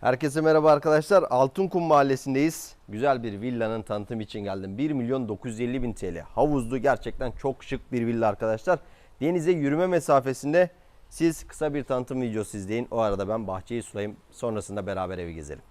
Herkese merhaba arkadaşlar. Altınkum Mahallesi'ndeyiz. Güzel bir villanın tanıtım için geldim. 1 milyon 950 bin TL. Havuzlu gerçekten çok şık bir villa arkadaşlar. Denize yürüme mesafesinde siz kısa bir tanıtım videosu izleyin. O arada ben bahçeyi sulayayım. Sonrasında beraber evi gezelim.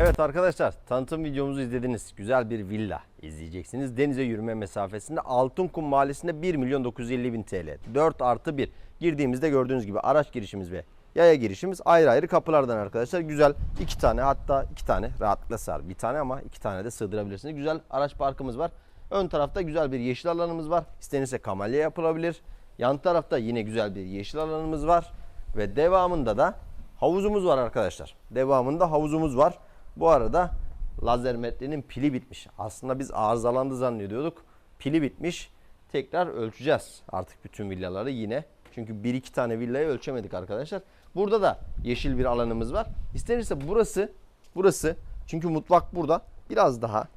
Evet arkadaşlar tanıtım videomuzu izlediniz. Güzel bir villa izleyeceksiniz. Denize yürüme mesafesinde Altınkum Mahallesi'nde 1 milyon 950 bin TL. 4 artı 1. Girdiğimizde gördüğünüz gibi araç girişimiz ve yaya girişimiz ayrı ayrı kapılardan arkadaşlar. Güzel iki tane hatta iki tane rahatlıkla sığar. Bir tane ama iki tane de sığdırabilirsiniz. Güzel araç parkımız var. Ön tarafta güzel bir yeşil alanımız var. İstenirse kamelya yapılabilir. Yan tarafta yine güzel bir yeşil alanımız var. Ve devamında da havuzumuz var arkadaşlar. Devamında havuzumuz var. Bu arada lazer metrenin pili bitmiş. Aslında biz arızalandı zannediyorduk. Pili bitmiş. Tekrar ölçeceğiz artık bütün villaları yine. Çünkü bir iki tane villayı ölçemedik arkadaşlar. Burada da yeşil bir alanımız var. İstenirse burası, burası çünkü mutfak burada biraz daha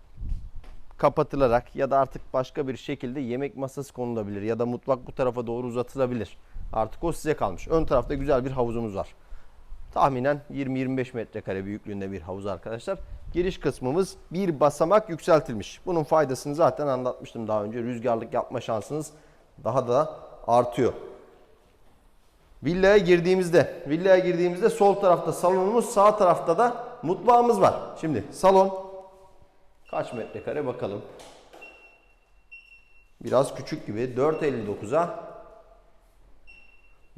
kapatılarak ya da artık başka bir şekilde yemek masası konulabilir ya da mutfak bu tarafa doğru uzatılabilir. Artık o size kalmış. Ön tarafta güzel bir havuzumuz var. Tahminen 20-25 metrekare büyüklüğünde bir havuz arkadaşlar. Giriş kısmımız bir basamak yükseltilmiş. Bunun faydasını zaten anlatmıştım daha önce. Rüzgarlık yapma şansınız daha da artıyor. Villaya girdiğimizde, villaya girdiğimizde sol tarafta salonumuz, sağ tarafta da mutfağımız var. Şimdi salon kaç metrekare bakalım. Biraz küçük gibi 4.59'a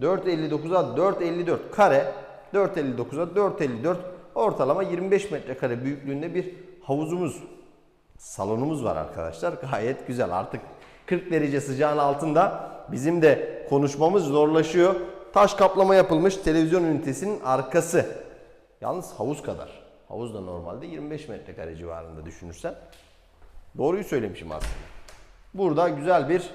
4.59'a 4.54 kare 4.59'a 4.54 ortalama 25 metrekare büyüklüğünde bir havuzumuz salonumuz var arkadaşlar. Gayet güzel artık 40 derece sıcağın altında bizim de konuşmamız zorlaşıyor. Taş kaplama yapılmış televizyon ünitesinin arkası. Yalnız havuz kadar. Havuz da normalde 25 metrekare civarında düşünürsen. Doğruyu söylemişim aslında. Burada güzel bir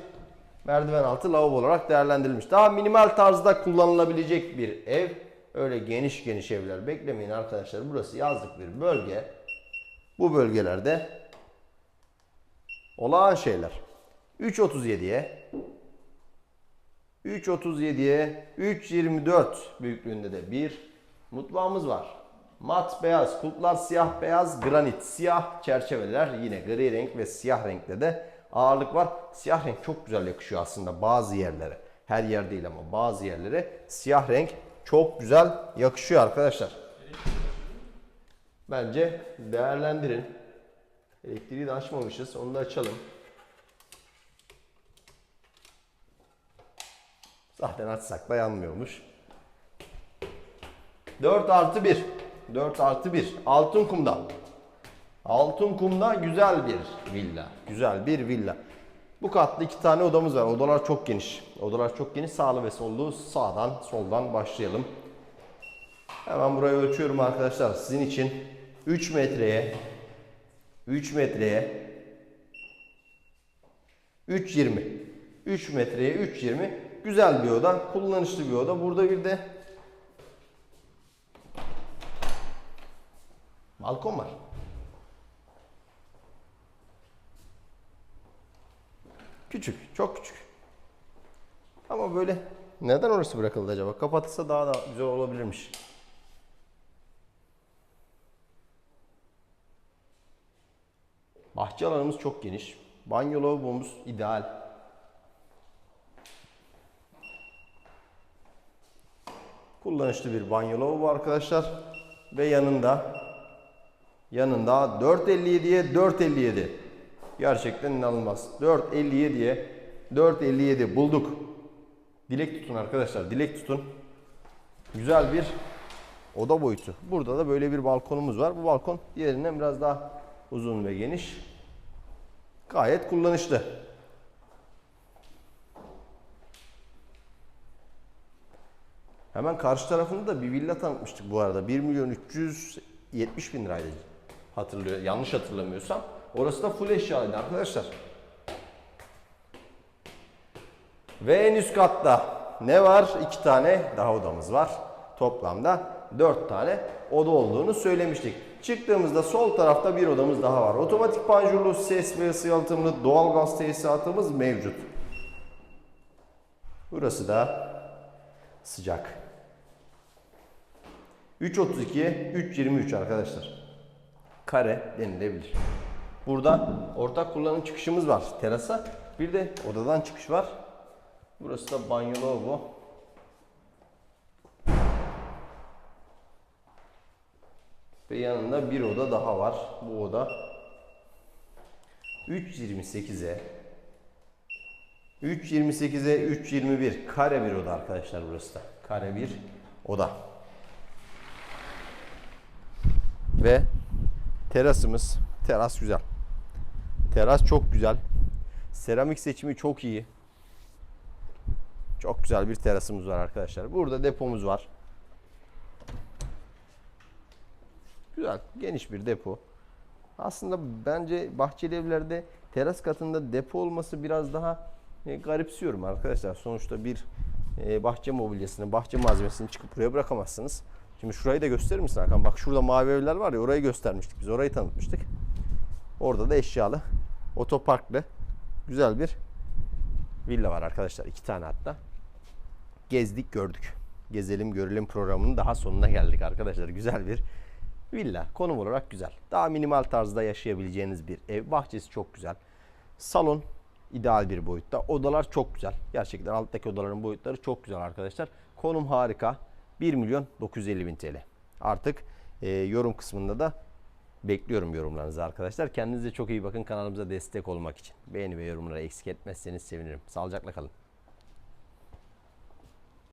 merdiven altı lavabo olarak değerlendirilmiş. Daha minimal tarzda kullanılabilecek bir ev. Öyle geniş geniş evler beklemeyin arkadaşlar. Burası yazlık bir bölge. Bu bölgelerde olağan şeyler. 3.37'ye 3.37'ye 3.24 büyüklüğünde de bir mutfağımız var. Mat beyaz, kulplar siyah beyaz, granit, siyah çerçeveler yine gri renk ve siyah renkte de ağırlık var. Siyah renk çok güzel yakışıyor aslında bazı yerlere. Her yer değil ama bazı yerlere siyah renk çok güzel yakışıyor arkadaşlar. Bence değerlendirin. Elektriği de açmamışız. Onu da açalım. Zaten açsak da yanmıyormuş. 4 artı 1. 4 artı 1. Altın kumda. Altın kumda güzel bir villa. Güzel bir villa. Bu katlı iki tane odamız var. Odalar çok geniş. Odalar çok geniş. Sağlı ve sollu sağdan soldan başlayalım. Hemen burayı ölçüyorum arkadaşlar. Sizin için 3 metreye 3 metreye 3.20 3 metreye 3.20 güzel bir oda, kullanışlı bir oda. Burada bir de balkon var. Küçük, çok küçük. Ama böyle neden orası bırakıldı acaba? Kapatılsa daha da güzel olabilirmiş. Bahçe alanımız çok geniş. Banyo lavabomuz ideal. Kullanışlı bir banyo lavabo arkadaşlar. Ve yanında yanında 4.57'ye 4.57. Gerçekten inanılmaz. 4.57'ye 4.57 bulduk. Dilek tutun arkadaşlar. Dilek tutun. Güzel bir oda boyutu. Burada da böyle bir balkonumuz var. Bu balkon diğerinden biraz daha uzun ve geniş. Gayet kullanışlı. Hemen karşı tarafında da bir villa tanıtmıştık bu arada. 1 milyon 370 bin liraydı. Hatırlıyor, yanlış hatırlamıyorsam. Orası da full eşyalıydı arkadaşlar. Ve en üst katta ne var? İki tane daha odamız var. Toplamda dört tane oda olduğunu söylemiştik. Çıktığımızda sol tarafta bir odamız daha var. Otomatik panjurlu ses ve ısı yalıtımlı doğalgaz tesisatımız mevcut. Burası da sıcak. 3.32'ye 3.23 arkadaşlar. Kare denilebilir. Burada ortak kullanım çıkışımız var terasa. Bir de odadan çıkış var. Burası da banyo lavabo. Ve yanında bir oda daha var. Bu oda 3.28'e 3.28'e 3.21 kare bir oda arkadaşlar burası da. Kare bir oda. Ve terasımız. Teras güzel. Teras çok güzel. Seramik seçimi çok iyi. Çok güzel bir terasımız var arkadaşlar. Burada depomuz var. Güzel, geniş bir depo. Aslında bence bahçeli evlerde teras katında depo olması biraz daha e, garipsiyorum arkadaşlar. Sonuçta bir e, bahçe mobilyasını, bahçe malzemesini çıkıp buraya bırakamazsınız. Şimdi şurayı da gösterir misin Hakan? Bak şurada mavi evler var ya orayı göstermiştik biz. Orayı tanıtmıştık. Orada da eşyalı, otoparklı, güzel bir villa var arkadaşlar. iki tane hatta. Gezdik gördük. Gezelim görelim programının daha sonuna geldik arkadaşlar. Güzel bir villa. Konum olarak güzel. Daha minimal tarzda yaşayabileceğiniz bir ev. Bahçesi çok güzel. Salon ideal bir boyutta. Odalar çok güzel. Gerçekten alttaki odaların boyutları çok güzel arkadaşlar. Konum harika. 1 milyon 950 bin TL. Artık e, yorum kısmında da bekliyorum yorumlarınızı arkadaşlar. Kendinize çok iyi bakın kanalımıza destek olmak için. Beğeni ve yorumları eksik etmezseniz sevinirim. Sağlıcakla kalın.